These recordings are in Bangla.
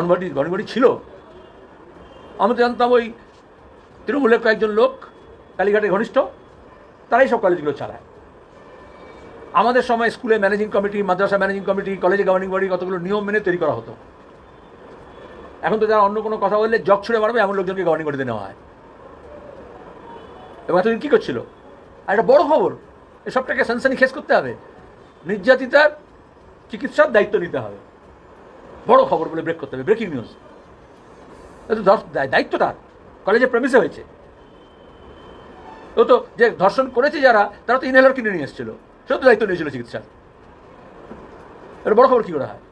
গণবাড়ি গণবাড়ি ছিল? আমি তো জানতাম ওই তৃণমূলের কয়েকজন লোক, কালীঘাটের ঘনিষ্ঠ, তারাই সব কলেজগুলো চালায়। আমাদের সময় স্কুলে ম্যানেজিং কমিটি মাদ্রাসা ম্যানেজিং কমিটি কলেজে গভর্নিং বডি কতগুলো নিয়ম মেনে তৈরি করা হতো। এখন তো যারা অন্য কোনো কথা বললে জগ ছুড়ে মারবে, এমন লোকজনকে গভর্নিং বডিতে নেওয়া হয়। এবং এতদিন কী করছিল? আর একটা বড় খবর, এসবটাকে সেন্সানি খেস করতে হবে। নির্যাতিতার চিকিৎসার দায়িত্ব নিতে হবে। বড় খবর বলে ব্রেক করতে হবে ব্রেকিং নিউজ দায়িত্ব তার কলেজে প্রেমিসে হয়েছে। ও তো যে ধর্ষণ করেছে যারা, তারা তো ইনহেলার কিনে নিয়ে এসেছিল। সেও তো দায়িত্ব নিয়েছিল চিকিৎসার। এটা বড় খবর কী করে হয়?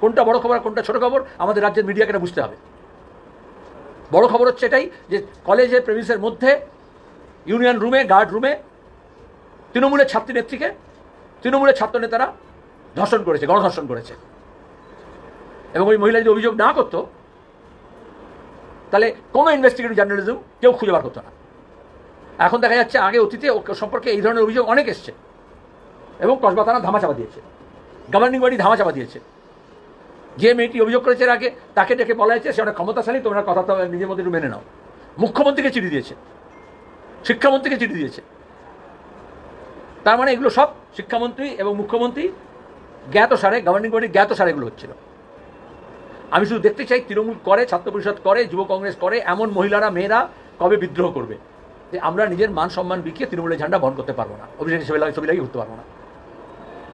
কোনটা বড় খবর কোনটা ছোট খবর, আমাদের রাজ্যের মিডিয়াকে এটা বুঝতে হবে। বড় খবর হচ্ছে এটাই যে কলেজের প্রেমিসের মধ্যে ইউনিয়ন রুমে গার্ড রুমে তৃণমূলের ছাত্রী নেত্রীকে, তৃণমূলের ছাত্র নেতারা ধর্ষণ করেছে, গণধর্ষণ করেছে। এবং ওই মহিলা যদি অভিযোগ না করতো, তাহলে কোনো ইনভেস্টিগেটিভ জার্নালিজম কেউ খুঁজে বার করতো না। এখন দেখা যাচ্ছে আগে অতীতে সম্পর্কে এই ধরনের অভিযোগ অনেক এসছে এবং কসবা থানা ধামাচাপা দিয়েছে গভর্নিং বডি ধামাচাপা দিয়েছে। যে মেয়েটি অভিযোগ করেছে আগে, তাকে ডেকে বলা হয়েছে, সে অনেক ক্ষমতাশালী, তোমরা কথা নিজের মধ্যে একটু মেনে নাও। মুখ্যমন্ত্রীকে চিঠি দিয়েছে, শিক্ষামন্ত্রীকে চিঠি দিয়েছে। তার মানে এগুলো সব শিক্ষামন্ত্রী এবং মুখ্যমন্ত্রী জ্ঞাত সারে গভর্নিং বডি জ্ঞাত সারে এগুলো হচ্ছিল। আমি শুধু দেখতে চাই, তৃণমূল করে, ছাত্র পরিষদ করে, যুব কংগ্রেস করে, এমন মহিলারা, মেয়েরা কবে বিদ্রোহ করবে? যে আমরা নিজের মান সম্মান বিকিয়ে তৃণমূলের ঝান্ডা বহন করতে পারব না। অভিষেক হিসেবে লাগে ছবি লাগিয়ে ঘুরতে পারব না।